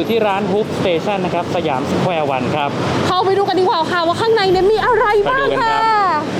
อยู่ที่ร้าน Hoop Station นะครับ สยามสแควร์วันครับ เข้าไปดูกันดีกว่าค่ะว่าข้างในเนี่ยมีอะไรบ้างไปดูกันครัค่ะ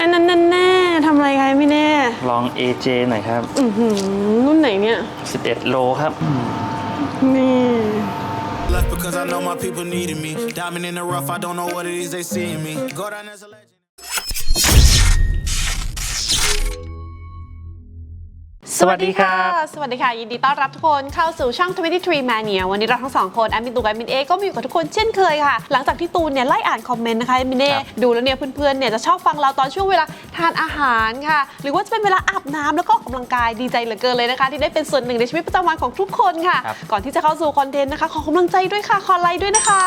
อันนั้นแน่ๆทำอะไรคะไม่แน่ ลอง AJ หน่อยครับ อื้อหือรุ่นไหนเนี่ย 11 โลครับ นี่ Left because I know my people needed me. Diamond in the rough, I don't know what it is they see in me. Go down as a legend. สวัสดีครับสวัสดีค่ะ ยินดีต้อนรับทุกคนเข้าสู่ช่อง 23 Mania วันนี้เราทั้งสองคนแอดมินตูกับแอดมินเอก็มาอยู่กับทุกคนเช่นเคยค่ะ หลังจากที่ตูนเนี่ยไล่อ่านคอมเมนต์นะคะแอดมินเอครับดูแล้วเนี่ยเพื่อนๆเนี่ยจะชอบฟังเราตอนช่วงเวลาทานอาหารค่ะ หรือว่าจะเป็นเวลาอาบน้ำแล้วก็ออกกำลังกายดีใจเหลือเกินเลยนะคะ ที่ได้เป็นส่วนหนึ่งในชีวิตประจำวันของทุกคนค่ะครับก่อนที่จะเข้าสู่คอนเทนต์นะคะขอกำลังใจด้วยค่ะขอไลค์ด้วยนะคะ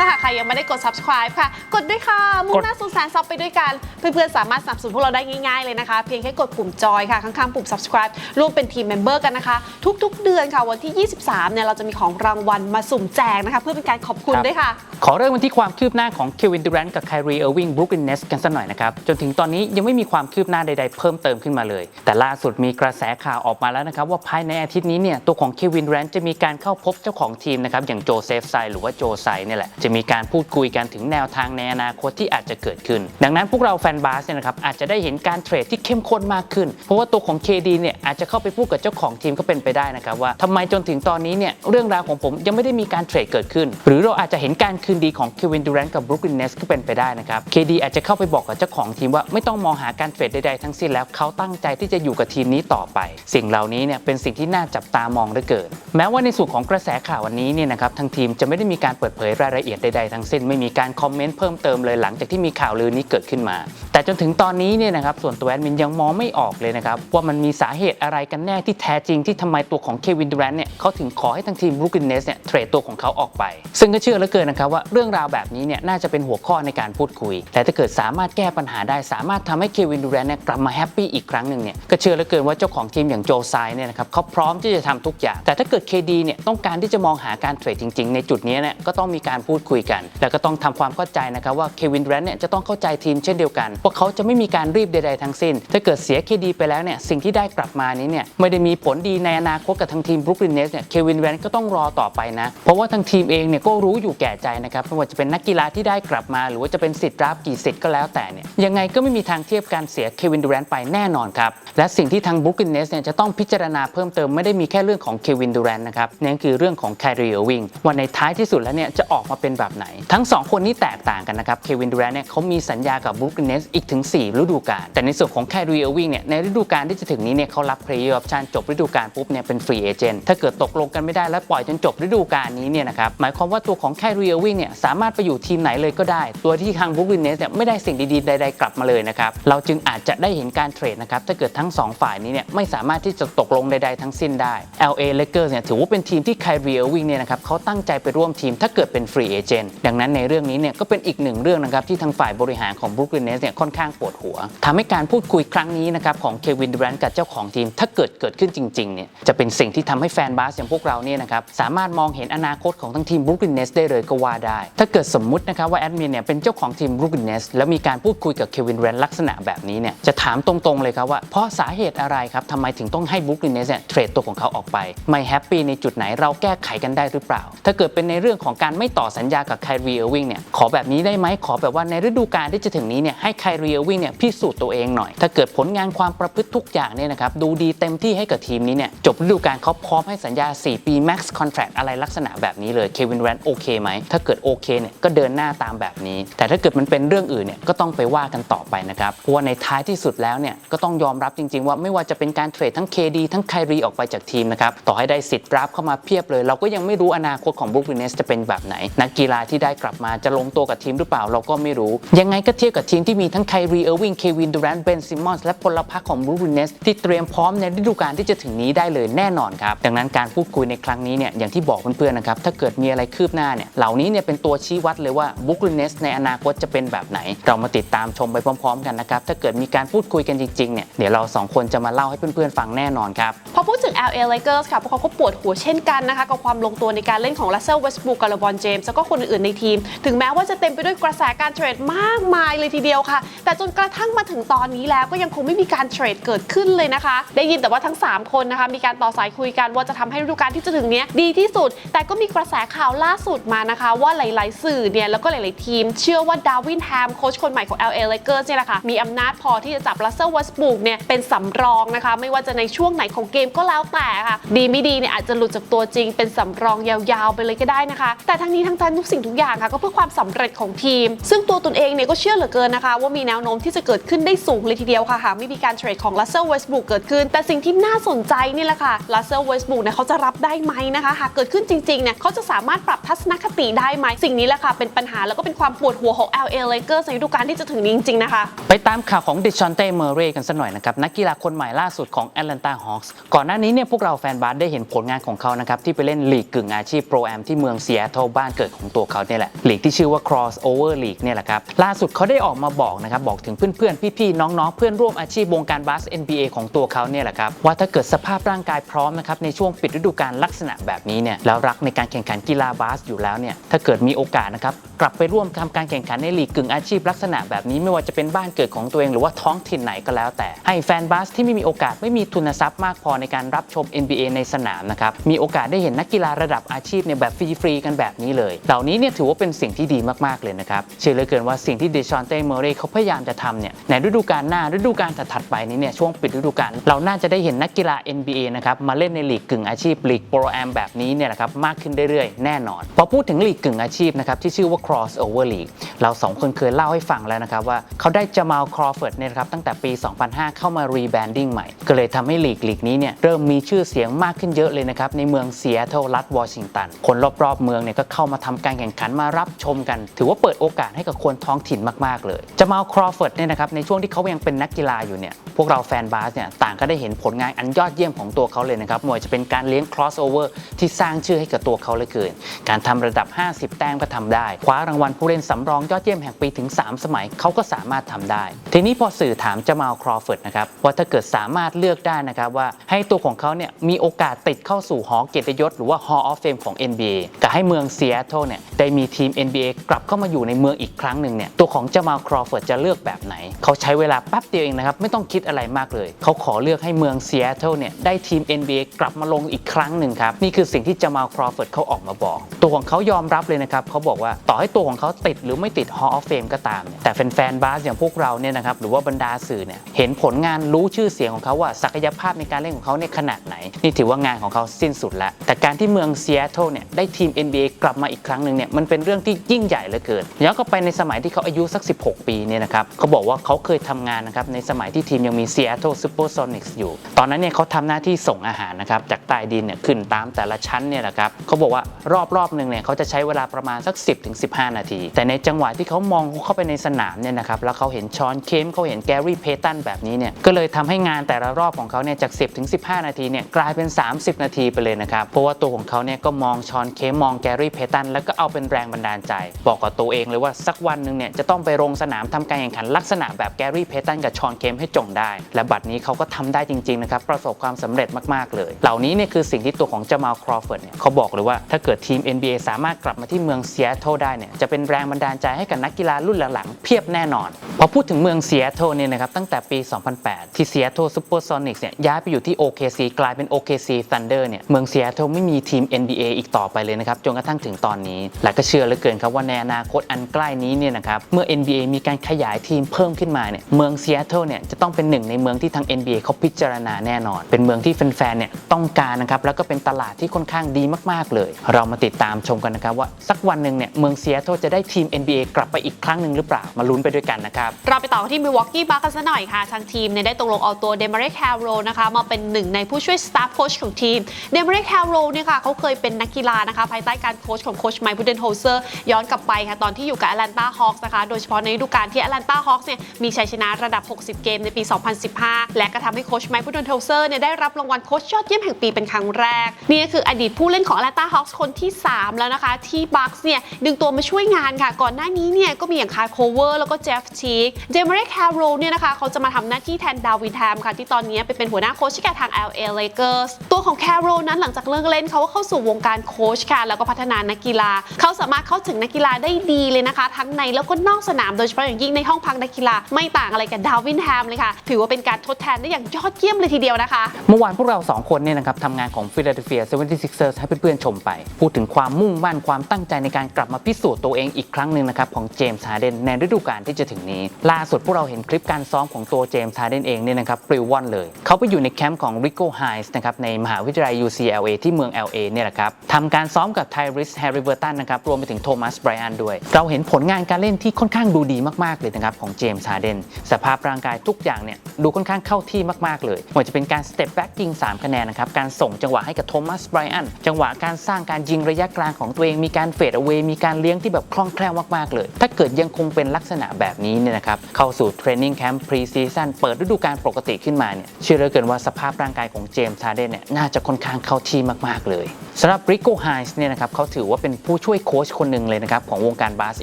ถ้าหากใครยังไม่ได้กด subscribe ค่ะ กดด้วยค่ะ มุ่งหน้าสู่แสนซับไปด้วยกัน เพื่อนๆ สามารถสนับสนุนพวกเราได้ง่ายๆเลยนะคะ เพียงแค่กดปุ่มจอยค่ะ ข้างๆ ปุ่ม subscribe ร่วมเป็นทีมเมมเบอร์กันนะคะ ทุกๆ เดือนค่ะ วันที่ 23 เนี่ย เราจะมีของรางวัลมาสุ่มแจกนะคะ เพื่อเป็นการขอบคุณครับด้วยค่ะ ขอเริ่มกันที่ความคืบหน้าของเควินดูแรนต์กับไครีเออร์วิงบรูคลินเนสกันสักหน่อยนะครับจนถึงตอนนี้ยังไม่มีความคืบหน้าใดๆ เพิ่มเติมขึ้นมาเลย แต่ล่าสุดมีกระแสข่าวออกมาแล้วนะครับว่าภายในอาทิตย์นี้เนี่ยตัวของเควินดูแรนต์จะมีการเข้าพบเจ้าของทีมนะครับอย่างโจเซฟไซหรือว่าโจไซเนี่ยแหละจะมีการพูดคุยกันถึงแนวทางในอนาคตที่อาจจะเกิดขึ้น ดังนั้นพวกเราแฟนบาสเนี่ยนะครับอาจจะได้เห็นการเทรดที่เข้มข้นมากขึ้น เพราะว่าตัวของ KD เนี่ยอาจจะเข้าไปพูดกับเจ้าของทีมก็เป็นไปได้นะครับว่าทำไมจนถึงตอนนี้เนี่ยเรื่องราวของผมยังไม่ได้มีการเทรดเกิดขึ้น หรือเราอาจจะเห็นการคืนดีของเควินดูแรนต์กับบรูคลินเนสก็เป็นไปได้นะครับ KD อาจจะเข้าไปบอกกับเจ้าของทีมว่าไม่ต้องมองหาการเทรดใดๆทั้งสิ้นแล้วเขาตั้งใจที่จะอยู่กับทีมนี้ต่อไป สิ่งเหล่านี้เนี่ยเป็นสิ่งที่น่าจับตามองเหลือเกิน แม้ว่าในส่วนของกระแสข่าววันนี้เนี่ยนะครับทางทีมจะไม่ได้มีการเปิดเผยรายละเอียดใดๆทั้งสิ้นไม่มีการคอมเมนต์เพิ่มเติมเลยหลังจากที่มีข่าวลือนี้เกิดขึ้นมา แต่จนถึงตอนนี้เนี่ยนะครับส่วนตัวแอดมินยังมองไม่ออกเลยนะครับว่ามันมีสาเหตุอะไรกันแน่ที่แท้จริงที่ทำไมตัวของเควินดูแรนต์เนี่ยเขาถึงขอให้ทางทีมบรูคลินเนสเนี่ยเทรดตัวของเขาออกไป ซึ่งก็เชื่อเหลือเกินนะครับว่าเรื่องราวแบบนี้เนี่ยน่าจะเป็นหัวข้อในการพูดคุย แต่ถ้าเกิดสามารถแก้ปัญหาได้สามารถทำให้เควินดูแรนต์เนี่ยกลับมาแฮปปี้อีกครั้งหนึ่งเนี่ยก็เชื่อเหลือเกินว่าเจ้าของทีมอย่างโจไซเนี่ยนะครับเขาพร้อมที่จะทำทุกอย่าง แต่ถ้าเกิด KD เนี่ยต้องการที่จะมองหาการเทรดจริง ๆ ในจุดนี้เนี่ยก็ต้องมีการพูดคุยกัน แล้วก็ต้องทำความเข้าใจนะครับว่าเควินดูแรนต์เนี่ยจะต้องเข้าใจทีมเช่นเดียวกันว่าเขาจะไม่มีการรีบใดๆทั้งสิ้น ถ้าเกิดเสีย KD ไปแล้วเนี่ยสิ่งที่ได้กลับมานี้เนี่ยไม่ได้มีผลดีในอนาคตกับทางทีมบรูคลินเนสเนี่ยเควินดูแรนต์ก็ต้องรอต่อไปนะ เพราะว่าทางทีมเองเนี่ยก็รู้อยู่แก่ใจนะครับไม่ว่าจะเป็นนักกีฬาที่ได้กลับมา หรือว่าจะเป็นสิทธิ์รับกี่สิทธิ์ก็แล้วแต่เนี่ยยังไงก็ไม่มีทางเทียบการเสียเควินดูแรนต์ไปแน่นอนครับและสิ่งที่ทางบรูคลินเนสเนี่ยจะต้องพิจารณาเพิ่มเติมไม่ได้มีแค่เรื่องของเควินดูแรนนะครับนั่นคือเรื่องของแคริเออร์วิงว่าในท้ายที่สุดแล้วเนี่ยจะออกมาเป็นแบบไหน ทั้งสองคนนี้แตกต่างกันนะครับเควินดูแรนต์เนี่ยเขามีสัญญากับบรูคลินเนสอีกถึง 4 ฤดูกาลแต่ในส่วนของแคริเอวิงเนี่ยในฤดูกาลที่จะถึงนี้เนี่ยเขารับเพลย์ออปชั่นจบฤดูกาลปุ๊บเนี่ยเป็นฟรีเอเจนต์ถ้าเกิดตกลงกันไม่ได้และปล่อยจนจบฤดูกาลนี้เนี่ยนะครับหมายความว่าตัวของแคริเอวิงเนี่ยสามารถไปอยู่ทีมไหนเลยก็ได้ ตัวที่ทางบรูคลินเนสเนี่ยไม่ได้สิ่งดีๆใดๆกลับมาเลยนะครับเราจึงอาจจะได้เห็นการเทรดนะครับถ้าเกิดทั้งสองฝ่ายนี้เนี่ยไม่สามารถที่จะตกลงใดๆทั้งสิ้นได้ LA Lakers เนี่ยถือว่าเป็นทีมที่ไครีเอร์วิงเนี่ยนะครับเขาตั้งใจไปร่วมทีมถ้าเกิดเป็นฟรีเอเจนต์ดังนั้นในเรื่องนี้เนี่ยก็เป็นอีกหนึ่งเรื่องนะครับที่ทางฝ่ายบริหารของบรูคลินเนสเนี่ยค่อนข้างปวดหัวทำให้การพูดคุยครั้งนี้นะครับของเควินดูแรนต์กับเจ้าของทีม ถ้าเกิดเกิดขึ้นจริงๆเนี่ยจะเป็นสิ่งที่ทำให้แฟนบาสอย่างพวกเราเนี่ยนะครับสามารถมองเห็นอนาคตของทั้งทีมบรูคลินเนสได้เลยก็ว่าได้ ถ้าเกิดสมมุตินะครับว่าแอดมินเนี่ยเป็นเจ้าของทีมบรูคลินเนสแล้วมีการพูดคุยกับเควินดูแรนต์ลักษณะแบบนี้เนี่ยจะถามตรงๆเลยครับว่าเพราะสาเหตุอะไรครับทำไมถึงต้องให้บรูคลินเนสเนี่ยเทรดตัวของเขาออกไปไม่แฮปปี้ในจุดไหนเราแก้ไขกันได้หรือเปล่า ถ้าเกิดเป็นในเรื่องของการไม่ต่อสัญญากับไครีเออร์วิงเนี่ยขอแบบนี้ได้ไหมขอแบบว่าในฤดูกาลที่จะถึงนี้เนี่ยให้ไครีเออร์วิงเนี่ยพิสูจน์ตัวเองหน่อย ถ้าเกิดผลงานความประพฤติทุกอย่างเนี่ยนะครับดูดีเต็มที่ให้กับทีมนี้เนี่ยจบฤดูกาลเขาพร้อมให้สัญญา 4 ปี max contract อะไรลักษณะแบบนี้เลยเควินแรนโอเคไหมถ้าเกิดโอเคเนี่ยก็เดินหน้าตามแบบนี้ แต่ถ้าเกิดมันเป็นเรื่องอื่นเนี่ยก็ต้องไปว่ากันต่อไปนะครับเพราะว่าในท้ายที่สุดแล้วเนี่ยก็ต้องยอมรับจริง ๆ ว่าไม่ว่าจะเป็นการเทรดทั้ง KD ทั้งไครีออกไปจากทีมนะครับต่อให้ได้สิทธิ์รับเข้ามาเพียบเลย เราก็ยังไม่รู้อนาคตของบรูคลินเนสจะเป็นแบบไหนนักกีฬาที่ได้กลับมาจะลงตัวกับทีมหรือเปล่าเราก็ไม่รู้ ยังไงก็เทียบกับทีมที่มีทั้งไครีเออร์วิงเควินดูแรนต์เบนซิมอนส์และพลพรรคของบรูคลินเนสที่เตรียมพร้อมในฤดูกาลที่จะถึงนี้ได้เลยแน่นอนครับดังนั้นการพูดคุยในครั้งนี้เนี่ยอย่างที่บอกเพื่อนๆนะครับถ้าเกิดมีอะไรคืบหน้าเนี่ยเหล่านี้เนี่ยเป็นตัวชี้วัดเลยว่าบุคลินเนสในอนาคตจะเป็นแบบไหน เรามาติดตามชมไปพร้อม ๆ กันนะครับถ้าเกิดมีการพูดคุยกันจริงๆเนี่ยเดี๋ยวเราสองคนจะมาเล่าให้เพื่อนๆฟังแน่นอนครับพอพูดถึง LA Lakers ค่ะพวกเขาก็ปวดหัวเช่นกันนะคะกับความลงตัวในการเล่นของ Russell Westbrook กับ LeBron James แล้วก็คนอื่นๆในทีม ถึงแม้ว่าจะเต็มไปด้วยกระแสการเทรดมากมายเลยทีเดียวค่ะ แต่จนกระทั่งมาถึงตอนนี้แล้วก็ยังคงไม่มีการเทรดเกิดขึ้นเลยนะคะ ได้ยินแต่ว่าทั้ง 3 คนนะคะมีการต่อสายคุยกันว่าจะทำให้ฤดูกาลที่จะถึงนี้ดีที่สุด แต่ก็มีกระแสข่าวล่าสุดมานะคะ ว่าหลาย ๆ สื่อเนี่ยแล้วก็หลาย ๆ ทีม เชื่อว่าดาวินแฮมโค้ชคนใหม่ของ LA Lakers เนี่ยแหละค่ะมีอำนาจพอที่จะจับ Russell Westbrook เนี่ยเป็นสำรองนะคะ ไม่ว่าจะในช่วงไหนของเกมก็แล้วแต่ค่ะ ดีไม่ดีเนี่ยอาจจะหลุดจากตัวจริงเป็นสำรองยาว ๆ ไปเลยก็ได้นะคะ แต่ทั้งนี้ทั้งนั้นทุกสิ่งทุกอย่างค่ะก็เพื่อความสำเร็จของทีม ซึ่งตัวตนเองเนี่ยก็เชื่อเหลือเกินนะคะ ว่ามีแนวโน้มที่จะเกิดขึ้นได้สูงเลยทีเดียวค่ะหากไม่มีการเทรดของ Russell Westbrook เกิดขึ้น แต่สิ่งที่น่าสนใจนี่แหละค่ะ Russell Westbrook เนี่ยเขาจะรับได้ไหมนะคะหากเกิดขึ้นจริงๆเนี่ยเขาจะสามารถปรับทัศนคติได้ไหมสิ่งนี้แหละค่ะเป็นปัญหาแล้วก็เป็นความปวดหัวของ LA Lakers ในฤดูกาลที่จะถึงนี้จริงๆนะคะไปตามข่าวของดิชอนเต้เมอร์เรย์กันสักหน่อยนะครับนักกีฬาคนใหม่ล่าสุดของ Atlanta Hawks ก่อนหน้านี้เนี่ยพวกเราแฟนบาสได้เห็นผลงานของเขานะครับที่ไปเล่นลีกกึ่งอาชีพโปรแอมที่เมืองซีแอตบ้านเกิดของตัวเขาเนี่ยแหละลีกที่ชื่อว่า Crossover League เนี่ยแหละครับล่าสุดเขาได้ออกมาบอกนะครับบอกถึงเพื่อนๆ พี่ๆ น้องๆ เพื่อนร่วมอาชีพวงการบาส NBA ของตัวเขาเนี่ยแหละครับว่าถ้าเกิดสภาพร่างกายพร้อมนะครับในช่วงปิดฤดูกาลลักษณะแบบนี้เนี่ยแล้วรักในการแข่งขันกีฬาบาสอยู่แล้วเนี่ยถ้าเกิดมีโอกาสนะครับกลับไปร่วมทำการแข่งขันในลีกกึ่งอาชีพลักษณะแบบนี้ไม่ว่าจะเป็นบ้านเกิดของตัวเองหรือว่าท้องถิ่นไหนก็แล้ว แต่ให้แฟนบาสที่ไม่มีโอกาสไม่มีทุนทรัพย์มากพอในการรับชม NBA ในสนามนะครับมีโอกาสได้เห็นนักกีฬาระดับอาชีพเนี่ยแบบฟรีๆกันแบบนี้เลยเหล่านี้เนี่ยถือว่าเป็นสิ่งที่ดีมากๆเลยนะครับ เชื่อเลือเกินว่าสิ่งที่เดชอนเต้เมอร์เรย์เขาพยายามจะทำเนี่ยในฤดูกาลหน้าฤดูกาลถัดๆไปนี้เนี่ยช่วงปิดฤดูกาลเราน่าจะได้เห็นนักกีฬา NBA นะครับมาเล่นในลีกกึ่งอาชีพลีกโปรแอมแบบนี้เนี่ยนะครับมากขึ้นเรื่อยๆแน่นอนพอพูดถึงลีกกึ่งอาชีพนะครับที่ชื่อว่า crossover league เราสองคนเคยเล่าให้ฟังแล้วนะครับว่าเขาได้จามาลครอฟเฟิร์ดเนี่ยนะครับตั้งแต่ปี 2005 เข้ามารีแบรนดิ้งใหม่ ก็เลยทำให้ลีกลีกนี้เนี่ยเริ่มมีชื่อเสียงมากขึ้นเยอะเลยนะครับในเมืองซีแอตเทิลรัฐวอชิงตันคนรอบๆเมืองเนี่ยก็เข้ามาทำการแข่งขันมารับชมกัน ถือว่าเปิดโอกาสให้กับคนท้องถิ่นมาก ๆ เลยจามาครอฟเฟิร์ดเนี่ยนะครับในช่วงที่เขายังเป็นนักกีฬาอยู่เนี่ยพวกเราแฟนบาสเนี่ยต่างก็ได้เห็นผลงานอันยอดเยี่ยมของตัวเขาเลยนะครับมว่าจะเป็นการเลี้ยง crossover ที่สร้างชื่อให้กับตัวเขาเลยเกิน การทำระดับ 50 แต้มก็ทำได้ คว้ารางวัลผู้เล่นสำรองยอดเยี่ยมแห่งปีถึง 3 สมัยเขาก็สามารถทำได้ ทีนี้พอสื่อถามจามาครอฟเฟิร์ดนะครับว่าถ้าเกิดสามารถเลือกได้นะครับว่าให้ตัวของเขาเนี่ยมีโอกาสติดเข้าสู่หอเกียรติยศหรือว่า Hall of Fame ของ NBA กับให้เมืองซีแอตเทิลเนี่ยได้มีทีม NBA กลับเข้ามาอยู่ในเมืองอีกครั้งหนึ่งเนี่ยตัวของจามาครอฟเฟิร์ดจะเลือกแบบไหน เขาใช้เวลาแป๊บเดียวเองนะครับ ไม่ต้องคิดอะไรมากเลย เขาขอเลือกให้เมืองซีแอตเทิลเนี่ยได้ทีม NBA กลับมาลงอีกครั้งหนึ่งครับ นี่คือสิ่งที่จามาครอฟเฟิร์ดเขาออกมาบอก ตัวของเขายอมรับเลยนะครับเขาบอกว่าต่อให้ตัวของเขาติดหรือไม่ติด Hall of Fame ก็ตามเนี่ยแต่แฟนๆบาสอย่างพวกเราเนี่ยนะครับหรือว่าบรรดาสื่อเนี่ยเห็นผลงานรู้ชื่อเสียงของเขาว่าศักยภาพในการเล่นของเขาเนี่ยขนาดไหน นี่ถือว่างานของเขาสิ้นสุดแล้วแต่การที่เมืองซีแอตเทิลเนี่ยได้ทีม NBA กลับมาอีกครั้งหนึ่งเนี่ยมันเป็นเรื่องที่ยิ่งใหญ่เหลือเกินย้อนกลับไปในสมัยที่เขาอายุสัก 16 ปีเนี่ยนะครับเขาบอกว่าเขาเคยทำงานนะครับในสมัยที่ทีมยังมี Seattle Supersonics อยู่ ตอนนั้นเนี่ยเขาทำหน้าที่ส่งอาหารนะครับจากใต้ดินเนี่ยขึ้นตามแต่ละชั้นเนี่ยแหละครับเขาบอกว่ารอบรอบๆหนึ่งเนี่ยเขาจะใช้เวลาประมาณสัก 10-15 นาที แต่ในจังหวะที่เขามองเข้าไปในสนามเนี่ยนะครับแล้วเขาเห็นชอนเคมเขาเห็นแกรี่เพตันแบบนี้เนี่ยก็เลยทำให้งานแต่ละรอบของเขาเนี่ยจาก 10-15 นาทีเนี่ยกลายเป็น 30 นาทีไปเลยนะครับเพราะว่าตัวของเขาเนี่ยก็มองชอนเคมมองแกรี่เพตันแล้วกก็เอาเป็นแรงบันดาลใจ บอกกับตัวเองเลยว่าสักวันหนึ่งเนี่ยจะต้องไปลงสนามทำการแข่งขันลักษณะแบบแกรี่เพตันกับชอนเคมให้จงได้ และบัตรนี้เขาก็ทำได้จริงๆนะครับประสบความสำเร็จมากๆเลย เหล่านี้เนี่ยคือสิ่งที่ตัวของเจมาลครอฟเฟิร์ดเนี่ยเขาบอกเลยว่าถ้าเกิดทีม NBA สามารถกลับมาที่เมืองเซียโตลได้เนี่ยจะเป็นแรงบันดาลใจให้กับนักกีฬารุ่นหลังๆเพียบแน่นอน พอพูดถึงเมืองซีแอตเทิลเนี่ยนะครับตั้งแต่ปี 2008 ที่ Seattle Supersonics เนี่ยย้ายไปอยู่ที่ OKC กลายเป็น OKC Thunder เนี่ยเมืองซีแอตเทิลไม่มีทีม NBA อีกต่อไปเลยนะครับจนกระทั่งถึงตอนนี้ และก็เชื่อเหลือเกินครับว่าในอนาคตอันใกล้นี้เนี่ยนะครับเมื่อ NBA มีการขยายทีมเพิ่มขึ้นมาเนี่ยเมืองซีแอตเทิลเนี่ยจะต้องเป็นหนึ่งในเมืองที่ทาง NBA เขาพิจารณาแน่นอน เป็นเมืองที่แฟนๆเนี่ยต้องการนะครับแล้วก็เป็นตลาดที่ค่อนข้างดีมากๆเลย เรามาติดตามชมกันนะครับว่าสักวันหนึ่งเนี่ยเมืองซีแอตเทิลจะได้ทีม NBA กลับไปอีกครั้งหนึ่งหรือเปล่ามาลุ้นไปด้วยกันนะครับเราไปต่อที่ Milwaukee Bucks กันซะหน่อยค่ะทางทีมเนี่ยได้ตกลงเอาตัวเดม a ร c แคโรนะคะมาเป็นหนึ่งในผู้ช่วยสตาฟโค้ชของทีมเดม a ร c แคโรเนี่ยค่ะเขาเคยเป็นนักกีฬานะคะ ภายใต้การโค้ชของโค้ชไมค์บูเดนโฮเซอร์ย้อนกลับไปค่ะ ตอนที่อยู่กับ Atlanta Hawks นะคะ โดยเฉพาะในฤดูกาลที่ Atlanta Hawks เนี่ยมีชัยชนะระดับ 60 เกมในปี 2015 และก็ทำให้โค้ชไมค์บูเดนโฮเซอร์เนี่ยได้รับรางวัลโค้ชยอดเยี่ยมแห่งปีเป็นครั้งแรก นี่ก็คืออดีตผู้เล่นของ Atlanta Hawks คนที่ 3 แล้วนะคะ ที่บัคส์เนี่ยดึงตัวมาช่วยงานค่ะ ก่อนหน้านี้เนี่ยก็มีอย่างคาร์โคเวอร์แล้วก็เจฟชีกเจม a ร c แคโรเนี่ยนะคะเขาจะมาทำหน้าที่แทนดาวินแฮมค่ะ ที่ตอนนี้ไปเป็นหัวหน้าโค้ชที่กับทาง LA Lakers ตัวของแคโรนั้นหลังจากเลิกเล่นเขาก็เข้าสู่วงการโค้ชค่ะแล้วก็พัฒนานักกีฬา เขาสามารถเข้าถึงนักกีฬาได้ดีเลยนะคะ ทั้งในแล้วก็นอกสนามโดยเฉพาะอย่างยิ่งในห้องพักนักกีฬาไม่ต่างอะไรกับดาวินแฮมเลยค่ะถือว่าเป็นการทดแทนได้อย่างยอดเยี่ยมเลยทีเดียวนะคะ เมื่อวานพวกเรา 2 คนเนี่ยนะครับทำงานของ Philadelphia 76ers ให้เพื่อนๆชมไป พูดถึงความมุ่งมั่นความตั้งใจในการกลับมาพิสูจน์ตัวเองอีกครั้งหนึ่งนะครับของเจมส์ฮาร์เดนในฤดูกาลที่จะถึงนี้ล่าสุดพวกเราเห็นคลิปการซ้อมของตัวเจมส์ฮาร์เดนเองเนี่ยนะครับปลิวว่อนเลย เขาไปอยู่ในแคมป์ของ Rico Hines นะครับในมหาวิทยาลัย UCLA ที่เมือง LA เนี่ยแหละครับทำการซ้อมกับ Tyrese Halliburton นนะครับรวมไปถึงโทมัสไบรอันด้วย เราเห็นผลงานการเล่นที่ค่อนข้างดูดีมากๆเลยนะครับของเจมส์ฮาร์เดนสภาพร่างกายทุกอย่างเนี่ยดูค่อนข้างเข้าที่มากๆเลยไม่ว่าจะเป็นการสเต็ปแบ็กยิง3คะแนนนะครับการส่งจังหวะให้กับโทมัสไบรอันจังหวะการสร้างการยิงระยะกลางของตัวเองมีการเฟดเอา a y มีการเลี้ยงที่แบบคล่องแคล่วมากๆเลย ถ้าเกิดยังคงเป็นลักษณะแบบนี้เนี่ยนะครับเข้าสู่เทรนนิ่งแคมป์พรีซีซั่นเปิดฤดูกาลปกติขึ้นมาเนี่ยเชื่อเหลือเกินว่าสภาพร่างกายของเจมส์ฮาร์เดนเนี่ยน่าจะค่อนข้างเข้าที่มากๆเลย สำหรับริโกไฮส์เนี่ยนะครับเขาถือว่าเป็นผู้ช่วยโค้ชคนหนึ่งเลยนะครับของวงการบาส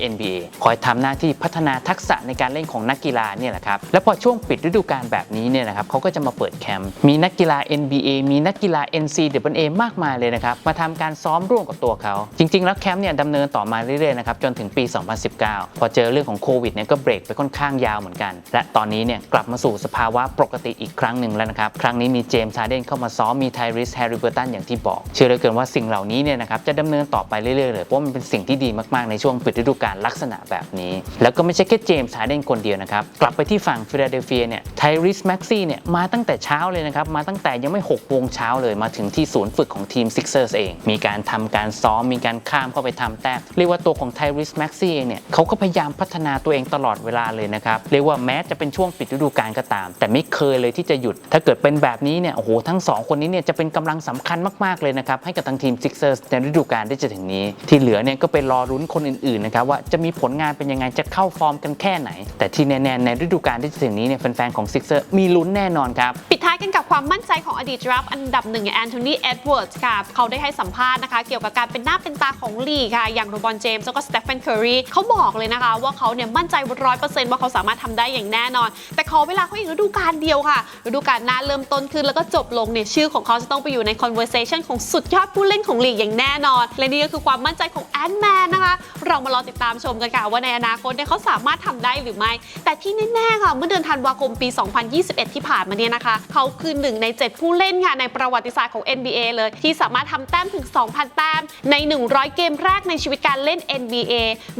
NBA คอยทำหน้าที่พัฒนาทักษะในการเล่นของนักกีฬาเนี่ยแหละครับและพอช่วงปิดฤดูกาลแบบนี้เนี่ยนะครับเขาก็จะมาเปิดแคมป์มีนักกีฬา NBA มีนักกีฬา NCAA มากมายเลยนะครับมาทำการซ้อมร่วมกับตัวเขา จริง ๆ แล้วแคมป์เนี่ยดำเนินต่อมาเรื่อยๆนะครับจนถึงปี 2019 พอเจอเรื่องของโควิดเนี่ยก็เบรกไปค่อนข้างยาวเหมือนกัน และตอนนี้เนี่ยกลับมาสู่สภาวะปกติอีกครั้งหนึ่งแล้วนะครับครั้งนี้มีเจมส์ฮาร์เดนเข้ามาซ้อมมีไทริสแฮร์ริเบอร์ตันอย่างที่บอก เชื่อเหลือเกินว่าสิ่งเหล่านี้เนี่ยนะครับจะดำเนินต่อไปเรื่อยๆเลยเพราะมันเป็นสิ่งที่ดีมากๆในช่วงปิดฤดูกาลลักษณะแบบนี้ แล้วก็ไม่ใช่แค่เจมส์ฮาร์เดนคนเดียวนะครับ กลับไปที่ฝั่งฟิลาเดลเฟียเนี่ยไทริสแม็กซี่เนี่ยมาตั้งแต่เช้าเลยนะครับ มาตั้งแต่ยังไม่6โมงเช้าเลยมาถึงที่ศูนย์ฝึกของทีมซิกเซอร์สเอง มีการทำการซ้อมมีการข้ามเข้าไปทำแต้มเรียกว่าตัวของไทริสแม็กซี่เองเนี่ยเขาก็พยายามพัฒนาตัวเองตลอดเวลาเลยนะครับเรียกว่าแม้จะเป็นช่วงปิดฤดูกาลก็ตาม แต่ไม่เคยเลยที่จะหยุด ถ้าเกิดเป็นแบบนี้เนี่ยโอ้โหทั้งสองคนนี้เนี่ยจะเป็นกำลังสำคัญมากๆเลยนะครับให้กับทางทีมซิกเซอร์สในฤดูกาลที่จะถึงนี้ ที่เหลือเนี่ยก็ไปรอรุ้นคนอื่นๆนะครับว่าจะมีผลงานเป็นยังไงจะเข้าฟอร์มกันแค่ไหน แต่ที่แน่ๆในฤดูกาลที่จะถึงนี้เนี่ยแฟนๆของซิกเซอร์มีลุ้นแน่นอนครับ ปิดท้ายกันกับความมั่นใจของอดีตดราฟอันดับหนึ่งแอนโทนีเอ็ดเวิร์ดค่ะเขาได้ให้สัมภาษณ์นะคะ เกี่ยวกับการเป็นหน้าเป็นตาของลีค่ะ อย่างโรบอนเจมส์แล้วก็สเตฟ a นเคอรีเขาบอกเลยนะคะ ว่าเขาเนี่ยมั่นใจร้อยเปอร์เซ็นต์ว่าเขาสามารถทำได้อย่างแน่นอน แต่ขอเวลาเขาอีกฤดูกาลเดียวค่ะฤดูกาลหน้าเริ่มต้นขึ้นแล้วก็จบลงเนี่ยชื่อของเขาจะต้องไปอยู่ใน conversation ของสุดยอดผู้เล่นของลีกอย่างแน่นอน และนี่ก็คือความมั่นใจของแอนแมนนะคะ เรามารอติดตามชมกันค่ะว่าในอนาคตเนี่ยเขาสามารถทำได้หรือไม่ แต่ที่แน่ๆค่ะเมื่อเดือนธันวาคมปี 2021 ที่ผ่านมาเนี่ยนะคะ เขาคือหนึ่งใน 7 ผู้เล่นค่ะในประวัติศาสตร์ของ NBA เลย ที่สามารถทำแต้มถึง 2,000 แต้มใน 100 เกมแรกในชีวิตการเล่น NBA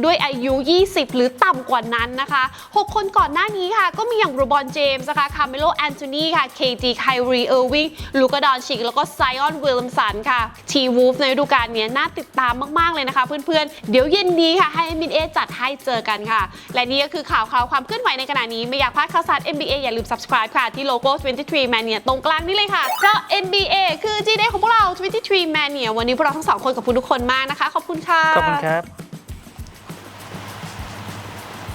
ด้วยอายุ 20 หรือต่ำกว่านั้นนะคะ 6 คนก่อนหน้านี้ค่ะ ก็มีอย่างโรบอนเจมส์นะคะคาร์เมโลแอนโทนีค่ะ KD ไครีเออร์วิงลูกาดอนชิกแล้วก็ไซออนวิลเลมสันค่ะทีวูฟในฤดูกาลนี้น่าติดตามมาก ๆ เลยนะคะ เพื่อนๆ เดี๋ยวเย็นนี้ค่ะ ให้ m b a จัดให้เจอกันค่ะ และนี่ก็คือข่าวข่าวความเคลื่อนไหวในขณะนี้ ไม่อยากพลาดข่าวสาร MBA อย่าลืม subscribe ค่ะ ที่โลโก้ 23 Mania ตรงกลางนี่เลยค่ะ เพราะ MBA คือจีเดของพวกเรา 23 Mania วันนี้พวกเราทั้งสองคนขอบคุณทุกคนมากนะคะ ขอบคุณค่ะ ขอบคุณครับ